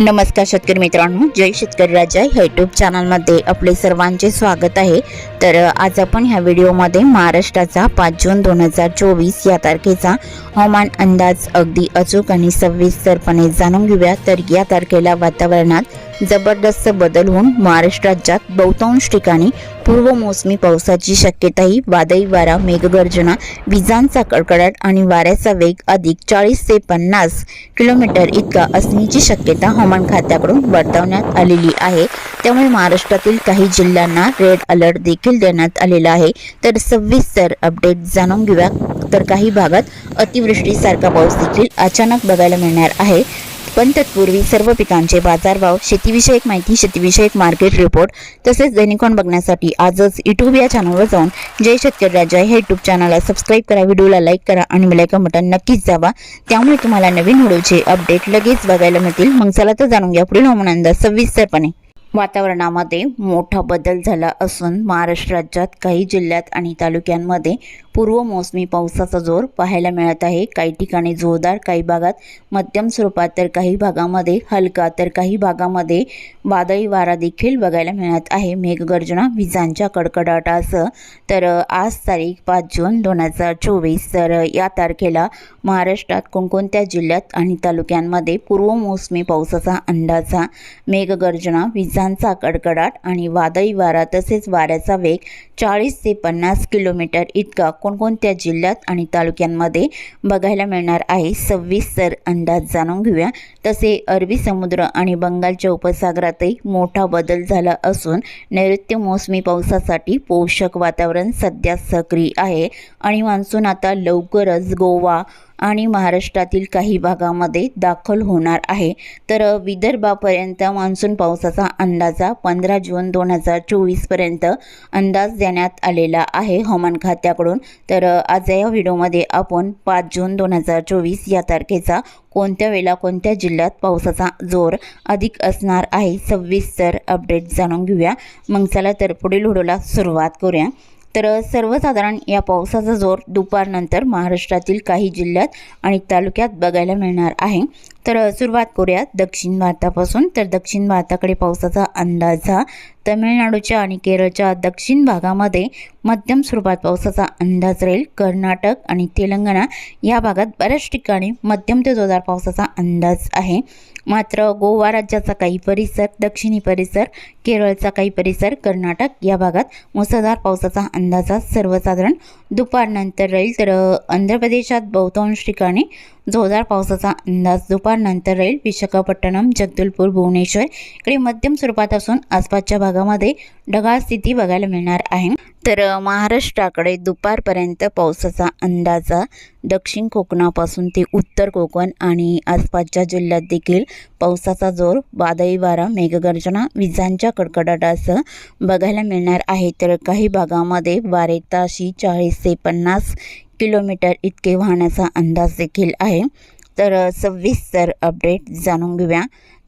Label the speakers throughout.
Speaker 1: नमस्कार शेतकरी मित्रांनो जय शेतकरी राजा ह्या यूट्यूब चॅनलमध्ये आपले सर्वांचे स्वागत आहे. तर आज आपण ह्या व्हिडिओमध्ये महाराष्ट्राचा पाच जून दोन हजार चोवीस या तारखेचा हवामान अंदाज अगदी अचूक आणि सविस्तरपणे जाणून घेऊया. तर या तारखेला वातावरणात जबरदस्त बदल होऊन महाराष्ट्र राज्यात बहुतांश ठिकाणी पूर्व मोसमी पावसाची शक्यताही वादळी वारा मेघगर्जना विजांचा कडकडाट आणि वाऱ्याचा वेग अधिक चाळीस ते पन्नास किलोमीटर इतका असण्याची शक्यता हवामान खात्याकडून वर्तवण्यात आलेली आहे. त्यामुळे महाराष्ट्रातील काही जिल्ह्यांना रेड अलर्ट देखील देण्यात आलेला आहे. तर सविस्तर अपडेट जाणून घेऊया. तर काही भागात अतिवृष्टीसारखा पाऊस देखील अचानक बघायला मिळणार आहे. पण तत्पूर्वी सर्व पिकांचे बाजारभाव शेतीविषयक माहिती शेतीविषयक मार्केट रिपोर्ट तसेच दैनिकॉन बघण्यासाठी आजच युट्यूब या चॅनलवर जाऊन जय शेतकरी राजा हे युट्यूब चॅनलला सबस्क्राईब करा व्हिडिओला लाईक करा आणि बेलायकन बटन नक्कीच जावा त्यामुळे तुम्हाला नवीन व्हिडिओचे अपडेट लगेच बघायला मिळतील. मग चला तर जाणून घ्या पुढील हवामान अंदाज सविस्तरपणे. वातावरणामध्ये मोठा बदल झाला असून महाराष्ट्र राज्यात काही जिल्ह्यात आणि तालुक्यांमध्ये पूर्व मोसमी पावसाचा जोर पाहायला मिळत आहे. काही ठिकाणी जोरदार काही भागात मध्यम स्वरूपात तर काही भागामध्ये हलका तर काही भागामध्ये वादळी वारा देखील बघायला मिळत आहे. मेघगर्जना विजांच्या कडकडाटासह तर आज तारीख पाच जून दोन हजार चोवीस. तर या तारखेला महाराष्ट्रात कोणकोणत्या जिल्ह्यात आणि तालुक्यांमध्ये पूर्व मोसमी पावसाचा अंदाजा मेघगर्जना विजांचा कडकडाट आणि वादळी वारा तसेच वाऱ्याचा वेग चाळीस ते पन्नास किलोमीटर इतका कोणकोणत्या जिल्ह्यात आणि तालुक्यांमध्ये बघायला मिळणार आहे सविस्तर अंदाज जाणून घेऊया. तसे अरबी समुद्र आणि बंगालच्या उपसागरातही मोठा बदल झाला असून नैऋत्य मोसमी पावसासाठी पोषक वातावरण सध्या सक्रिय आहे. आणि मान्सून आता लवकरच गोवा आणि महाराष्ट्रातील काही भागामध्ये दाखल होणार आहे. तर विदर्भापर्यंत मान्सून पावसाचा अंदाजा पंधरा जून दोन हजार चोवीसपर्यंत अंदाज देण्यात आलेला आहे हवामान खात्याकडून. तर आज या व्हिडिओमध्ये आपण पाच जून दोन हजार चोवीस या तारखेचा कोणत्या वेळेला कोणत्या जिल्ह्यात पावसाचा जोर अधिक असणार आहे सविस्तर अपडेट जाणून घेऊया. मग चला तर पुढील व्हिडिओला सुरुवात करूया. तर सर्वसाधारण या पावसाचा जोर दुपारनंतर महाराष्ट्रातील काही जिल्ह्यात आणि तालुक्यात बघायला मिळणार आहे. तर सुरुवात करूया दक्षिण भारतापासून तर दक्षिण भारताकडे पावसाचा अंदाज हा तमिळनाडूच्या आणि केरळच्या दक्षिण भागामध्ये मध्यम स्वरूपात पावसाचा अंदाज राहील. कर्नाटक आणि तेलंगणा या भागात बऱ्याच ठिकाणी मध्यम ते जोरदार पावसाचा अंदाज आहे. मात्र गोवा राज्याचा काही परिसर दक्षिणी परिसर केरळचा काही परिसर कर्नाटक या भागात मुसळधार पावसाचा अंदाजा सर्वसाधारण दुपारनंतर राहील. तर आंध्र प्रदेशात बहुतांश ठिकाणी जोरदार पावसाचा अंदाज दुपार नंतर राहील विशाखापट्टणम जगदलपूर भुवनेश्वर इकडे मध्यम स्वरूपात असून आसपासच्या भागामध्ये ढगाळ स्थिती बघायला मिळणार आहे. तर महाराष्ट्राकडे दुपारपर्यंत पावसाचा अंदाज दक्षिण कोकणापासून ते उत्तर कोकण आणि आसपासच्या जिल्ह्यात देखील पावसाचा जोर वादळी वारा मेघगर्जना विजांच्या कडकडाटासह बघायला मिळणार आहे. तर काही भागामध्ये वारे ताशी चाळीस ते पन्नास किलोमीटर इतके वाहण्याचा अंदाज देखील आहे. तर सविस्तर अपडेट जाणून घेऊया.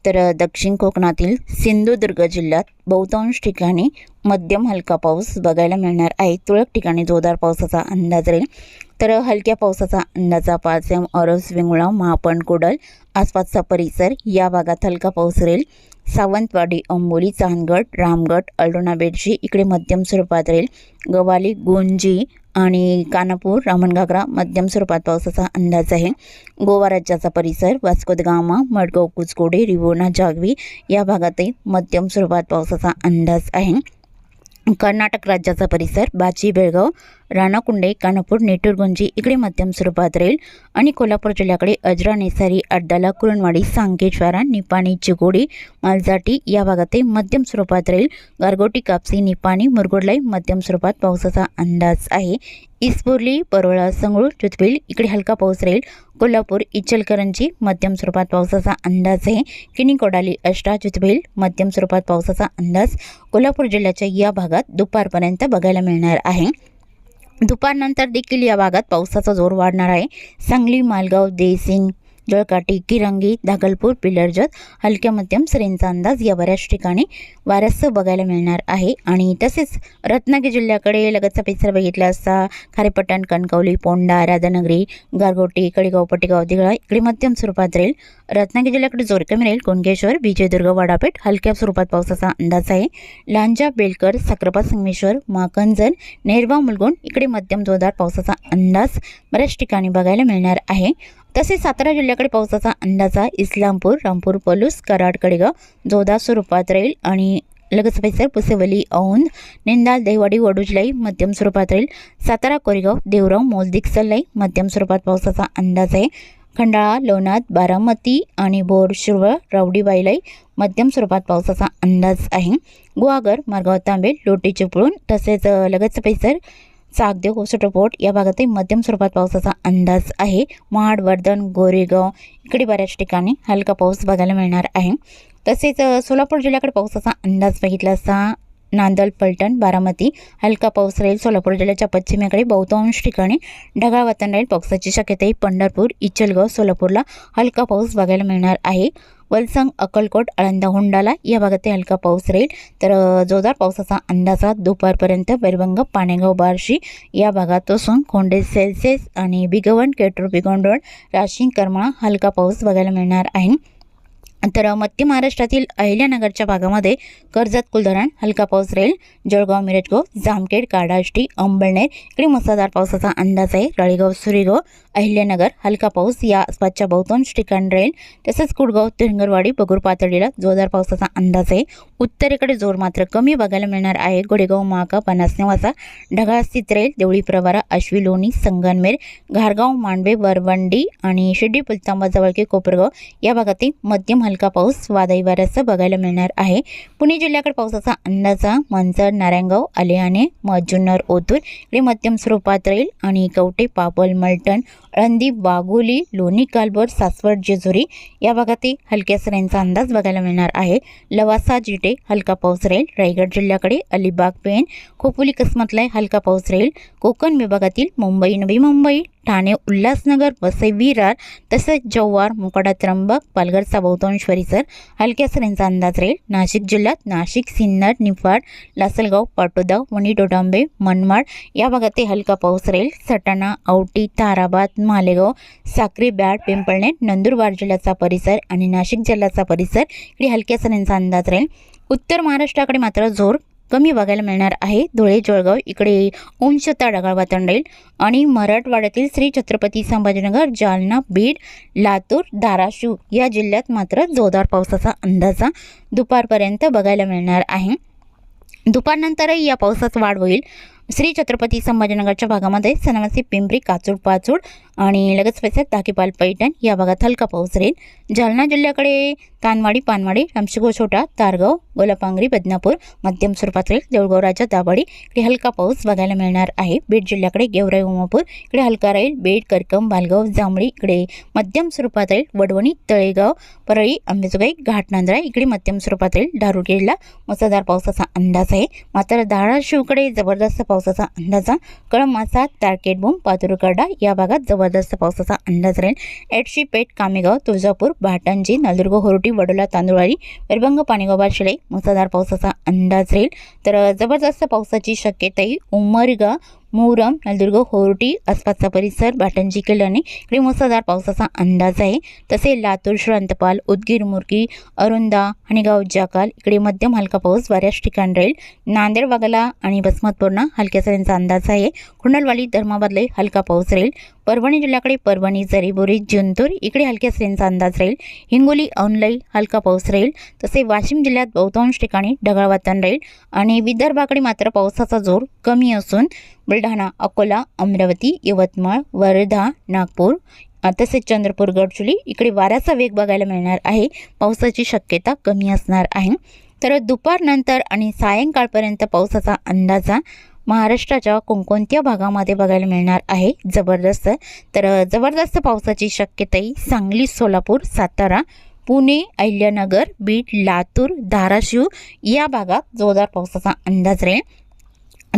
Speaker 1: तर दक्षिण कोकणातील सिंधुदुर्ग जिल्ह्यात बहुतांश ठिकाणी मध्यम हलका पाऊस बघायला मिळणार आहे. तुरळक ठिकाणी जोरदार पावसाचा अंदाज राहील. तर हलक्या पावसाचा अंदाजा पाचेम औरस वेंगुळा महापण कोडल आसपासचा परिसर या भागात हलका पाऊस राहील. सावंतवाडी अंबोली चांदगड रामगड अल्डोणा बेडशी इकडे मध्यम स्वरूपात राहील. गवाली गुंजी आणि कानापूर रामणघागरा मध्यम स्वरूपात पावसाचा अंदाज आहे. गोवा राज्याचा परिसर वास्को द गामा मडगाव कुचकोडे रिवोना जागवी या भागातही मध्यम स्वरूपात पावसाचा अंदाज आहे. कर्नाटक राज्याचा परिसर बाची बेळगाव राणाकुंडे कानापूर नेटूरगुंजी इकडे मध्यम स्वरूपात राहील आणि कोल्हापूर जिल्ह्याकडे अजरा नेसारी अड्डाला कुरणवाडी सांगेश्वारा निपाणी चिगोडी मालजाटी या भागातही मध्यम स्वरूपात राहील गारगोटी कापसी निपाणी मुरगुडलाई मध्यम स्वरूपात पावसाचा अंदाज आहे. इस्पुर्ली परोळा संगळूर चुतबिल इकडे हलका पाऊस राहील. कोल्हापूर इचलकरंजी मध्यम स्वरूपात पावसाचा अंदाज आहे. किनी कोडाली अष्टा चुतबिल मध्यम स्वरूपात पावसाचा अंदाज कोल्हापूर जिल्ह्याच्या या भागात दुपारपर्यंत बघायला मिळणार आहे. दुपारनंतर देखील या भागात पावसाचा जोर वाढणार आहे. सांगली मालगाव देसिंग जळकाटी किरंगी दागलपूर पिलरजत हलक्या मध्यम सरींचा अंदाज या बऱ्याच ठिकाणी वाऱ्यासह बघायला मिळणार आहे. आणि तसेच रत्नागिरी जिल्ह्याकडे लगतचा परिसर बघितला असता खारेपट्टण कणकवली पोंडा राधानगरी गारगोटी कडेगाव पटेगाव दिघळा इकडे मध्यम स्वरूपात राहील. रत्नागिरी जिल्ह्याकडे जोर कमी राहील. कुणकेश्वर विजयदुर्ग वडापेठ हलक्या स्वरूपात पावसाचा अंदाज आहे. लांजा बेलकर साक्रापा संगमेश्वर माकंजन नेरवा मुलगुंड इकडे मध्यम जोरदार पावसाचा अंदाज बऱ्याच ठिकाणी बघायला मिळणार आहे. तसेच सातारा जिल्ह्याकडे पावसाचा अंदाज आहे इस्लामपूर रामपूर पलूस कराड कडेगाव जोधा स्वरूपात राहील आणि लगेच परिसर पुसेवली औंध निंदाल देवाडी वडुजलाई मध्यम स्वरूपात राहील सातारा कोरेगाव देवराव मोलदिक सल्लाई मध्यम स्वरूपात पावसाचा अंदाज आहे. खंडाळा लोणाद बारामती आणि बोर शिरवळ रावडी बाईलाई मध्यम स्वरूपात पावसाचा अंदाज आहे. गुहागर मार्गाव तांबे लोटी चिपळूण तसेच अ, लगतचा परिसर या भागातही मध्यम स्वरूपात पावसाचा अंदाज आहे. महाड वर्धन गोरेगाव इकडे बऱ्याच ठिकाणी हलका पाऊस बघायला मिळणार आहे. तसेच सोलापूर जिल्ह्याकडे पावसाचा अंदाज बघितला असता नांदल पलटण बारामती हलका पाऊस राहील. सोलापूर जिल्ह्याच्या पश्चिमेकडे बहुतांश ठिकाणी ढगाळ वातावरण राहील. पावसाची शक्यताही पंढरपूर इचलगाव सोलापूरला हलका पाऊस बघायला मिळणार आहे. वलसंग अक्कलकोट आळंदा होंडाला या भागातही हलका पाऊस राहील. तर जोरदार पावसाचा अंदाजात दुपारपर्यंत बैरभंग पाणेगाव बार्शी या भागात असून खोंडे सेल्सेस आणि बिगवण केटूर बिगोंडवण राशिंग करमाळा हलका पाऊस बघायला मिळणार आहे. तर मध्य महाराष्ट्रातील अहिल्यानगरच्या भागामध्ये कर्जत कुलधरण हलका पाऊस राहील जळगाव मिरजगाव जामखेड काडाष्टी अंबळनेर इकडे मुसळधार पावसाचा अंदाज आहे. राळेगाव सुरेगाव अहिल्यानगर हलका पाऊस या आसपासच्या बहुतांश ठिकाणी राहील तसेच कुडगाव तिरंगरवाडी बगूर पातळीला जोरदार पावसाचा अंदाज आहे. उत्तरेकडे जोर मात्र कमी बघायला मिळणार आहे. गोडेगाव महाका पन्नास नेवासा ढगाळ स्थित देवळी प्रवारा आश्वी लोणी संगनमेर घारगाव मांडवे वरवंडी आणि शिर्डी पुलतांबाजवळके कोपरगाव या भागातील मध्यम हलका पाऊस वादळी वाऱ्याचं बघायला मिळणार आहे. पुणे जिल्ह्याकडे पावसाचा अंदाजा मंचर नारायणगाव आलेआणे मजुन्नर ओतूर इकडे मध्यम स्वरूपात राहील आणि कवटे पापल मलटण अळंदी वाघोली लोणी कालबर सासवड जेजुरी या भागातही हलक्या सऱ्यांचा अंदाज बघायला मिळणार आहे. लवासा जिटे हलका पाऊस राहील. रायगड जिल्ह्याकडे अलिबाग पेण खोपोली कसमतला हलका पाऊस राहील. कोकण विभागातील मुंबई नवी मुंबई ठाणे उल्हासनगर वसई विरार तसेच जव्हार मोकाडा त्र्यंबक पालघरचा बहुतांश परिसर हलक्या सरींचा अंदाज राहील. नाशिक जिल्ह्यात नाशिक सिन्नर निफाड लासलगाव पाटोदा वणी डोडांबे मनमाड या भागातही हलका पाऊस राहील. सटाणा औटी ताराबाद मालेगाव साक्री बॅड पिंपळनेर नंदुरबार जिल्ह्याचा परिसर आणि नाशिक जिल्ह्याचा परिसर इकडे हलक्या सरींचा अंदाज राहील. उत्तर महाराष्ट्राकडे मात्र जोर कमी बघायला मिळणार आहे. धुळे जळगाव इकडे अंशता ढगाळ वातावरण राहील आणि मराठवाड्यातील श्री छत्रपती संभाजीनगर जालना बीड लातूर धाराशिव या जिल्ह्यात मात्र जोरदार पावसाचा अंदाजा दुपारपर्यंत बघायला मिळणार आहे. दुपारनंतरही या पावसात वाढ होईल. श्री छत्रपती संभाजीनगरच्या भागामध्ये सनवासी पिंपरी काचूड पाचूड आणि लगेच पैसे दाकीपाल पैठण या भागात हलका पाऊस राहील. जालना जिल्ह्याकडे कानवाडी पानवाडी रामशिगो छोटा तारगाव गोलापांगरी बदनापूर मध्यम स्वरूपातील राहील देऊळगाव राजा दाभाडी. इकडे हलका पाऊस बघायला मिळणार आहे. बीड जिल्ह्याकडे गेवराई उमापूर. इकडे हलका राहील. बीड करकम बालगाव जांभळी. इकडे मध्यम स्वरूपात राहील वडवणी तळेगाव परळी अंबेजोगाई घाटनांदरा इकडे मध्यम स्वरूपात राहील दारुगेडला मुसळधार पावसाचा अंदाज आहे. मात्र धाराशिवकडे जबरदस्त पावसाचा अंदाज कळमासा तारकेटबोम पातुरकरडा या भागात जबरदस्त पावसाचा अंदाज राहील. एडशी पेठ कामेगाव तुळजापूर भाटांजी नलदुर्ग होरटी वडोला तांदुळाळी पेरबंग पाणीगाव शिलाई मुसळधार पावसाचा अंदाज राहील. तर जबरदस्त पावसाची शक्यताही उमरगा मोरम नलदुर्ग होरटी आसपासचा परिसर भाटंजी किल्ल्याने इकडे मुसळधार पावसाचा अंदाज आहे. तसे लातूर श्रांतपाल उदगीर मुर्गी अरुंदा हणीगाव जाकाल इकडे मध्यम हलका पाऊस बऱ्याच ठिकाणी राहील. नांदेड वागला आणि बसमतपूर्णा हलक्या सरींचा अंदाज आहे. कुंडलवाडी धर्माबादलाही हलका पाऊस राहील. परभणी जिल्ह्याकडे परभणी जरीबोरी जिंतूर इकडे हलक्या सरींचा अंदाज राहील. हिंगोली औंधलाई हलका पाऊस राहील. तसे वाशिम जिल्ह्यात बहुतांश ठिकाणी ढगाळ वातावरण राहील. आणि विदर्भाकडे मात्र पावसाचा जोर कमी असून बुलढाणा अकोला अमरावती यवतमाळ वर्धा नागपूर तसेच चंद्रपूर गडचुली इकडे वाऱ्याचा वेग बघायला मिळणार आहे. पावसाची शक्यता कमी असणार आहे. तर दुपारनंतर आणि सायंकाळपर्यंत पावसाचा अंदाजा महाराष्ट्राच्या कोणकोणत्या भागामध्ये बघायला मिळणार आहे जबरदस्त? तर जबरदस्त पावसाची शक्यताही सांगली सोलापूर सातारा पुणे अहिल्यानगर बीड लातूर धाराशिव या भागात जोरदार पावसाचा अंदाज राहील.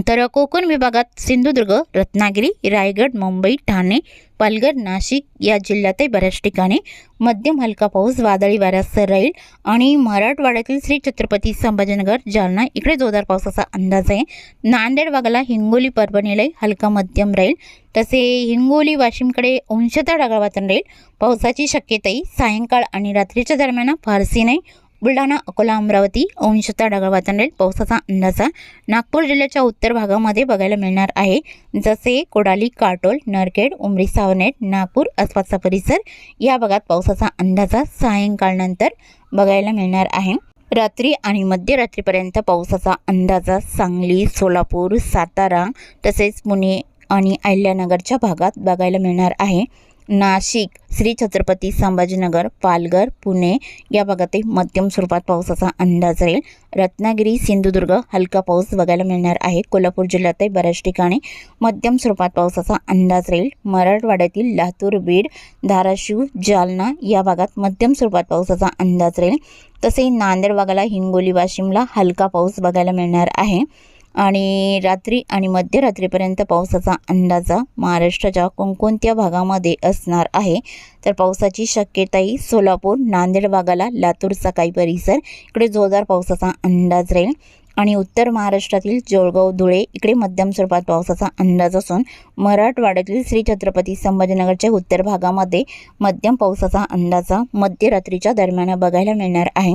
Speaker 1: तर कोकण विभागात सिंधुदुर्ग रत्नागिरी रायगड मुंबई ठाणे पालघर नाशिक या जिल्ह्यातही बऱ्याच ठिकाणी मध्यम हलका पाऊस वादळी वाऱ्यासह राहील आणि मराठवाड्यातील श्री छत्रपती संभाजीनगर जालना इकडे जोरदार पावसाचा अंदाज आहे. नांदेड भागाला हिंगोली परभणीलाही हलका मध्यम राहील. तसे हिंगोली वाशिमकडे अंशतः ढगाळ वातावरण राहील. पावसाची शक्यताही सायंकाळ आणि रात्रीच्या दरम्यान फारसी नाही. बुलढाणा अकोला अमरावती अंशतः ढगाळ वातावरण पावसाचा अंदाजा नागपूर जिल्ह्याच्या उत्तर भागामध्ये बघायला मिळणार आहे. जसे कोडाली काटोल नरखेड उमरी सावनेट नागपूर आसपासचा परिसर या भागात पावसाचा अंदाजा सायंकाळनंतर बघायला मिळणार आहे. रात्री आणि मध्यरात्रीपर्यंत पावसाचा अंदाजा सांगली सोलापूर सातारा तसेच पुणे आणि अहिल्यानगरच्या भागात बघायला मिळणार आहे. नाशिक श्री छत्रपती संभाजीनगर पालघर पुणे या भागातही मध्यम स्वरूपात पावसाचा अंदाज राहील. रत्नागिरी सिंधुदुर्ग हलका पाऊस बघायला मिळणार आहे. कोल्हापूर जिल्ह्यातही बऱ्याच ठिकाणी मध्यम स्वरूपात पावसाचा अंदाज राहील. मराठवाड्यातील लातूर बीड धाराशिव जालना या भागात मध्यम स्वरूपात पावसाचा अंदाज राहील. तसे नांदेड भागाला हिंगोली वाशिमला हलका पाऊस बघायला मिळणार आहे. आणि रात्री आणि मध्यरात्रीपर्यंत पावसाचा अंदाजा महाराष्ट्राच्या कोणकोणत्या भागामध्ये असणार आहे? तर पावसाची शक्यताही सोलापूर नांदेड भागाला लातूरचा काही परिसर इकडे जोरदार पावसाचा अंदाज राहील. आणि उत्तर महाराष्ट्रातील जळगाव धुळे इकडे मध्यम स्वरूपात पावसाचा अंदाज असून मराठवाड्यातील श्री छत्रपती संभाजीनगरच्या उत्तर भागामध्ये मध्यम पावसाचा अंदाजा मध्यरात्रीच्या दरम्यान बघायला मिळणार आहे.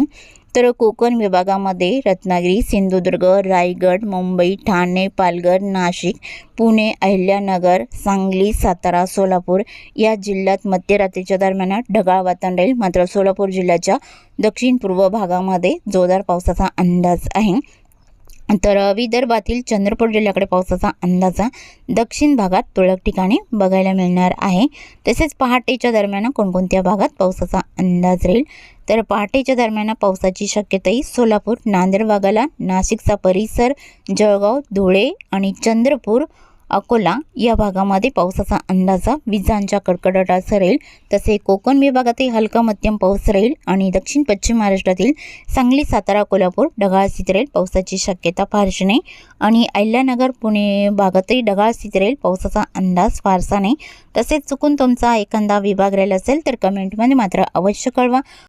Speaker 1: तर कोकण विभागामध्ये रत्नागिरी सिंधुदुर्ग रायगड मुंबई ठाणे पालघर नाशिक पुणे अहिल्यानगर सांगली सातारा सोलापूर या जिल्ह्यात मध्यरात्रीच्या दरम्यान ढगाळ वातावरण राहील. मात्र सोलापूर जिल्ह्याच्या दक्षिण पूर्व भागामध्ये जोरदार पावसाचा अंदाज आहे. तर विदर्भातील चंद्रपूर जिल्ह्याकडे पावसाचा अंदाजा दक्षिण भागात तुरळक ठिकाणी बघायला मिळणार आहे. तसेच पहाटेच्या दरम्यान कोणकोणत्या भागात पावसाचा अंदाज राहील? तर पहाटेच्या दरम्यान पावसाची शक्यताही सोलापूर नांदेड नाशिकचा परिसर जळगाव धुळे आणि चंद्रपूर अकोला या भागामध्ये पावसाचा अंदाजा विजांच्या कडकडाटासह राहील तसे कोकण विभागातही हलका मध्यम पाऊस राहील आणि दक्षिण पश्चिम महाराष्ट्रातील सांगली सातारा कोल्हापूर ढगाळ स्थिती राहील पावसाची शक्यता फारशी नाही. आणि अहिल्यानगर पुणे भागातही ढगाळ स्थिती राहील पावसाचा अंदाज फारसा नाही. तसेच चुकून तुमचा एखादा विभाग राहिला असेल तर कमेंटमध्ये मात्र अवश्य कळवा.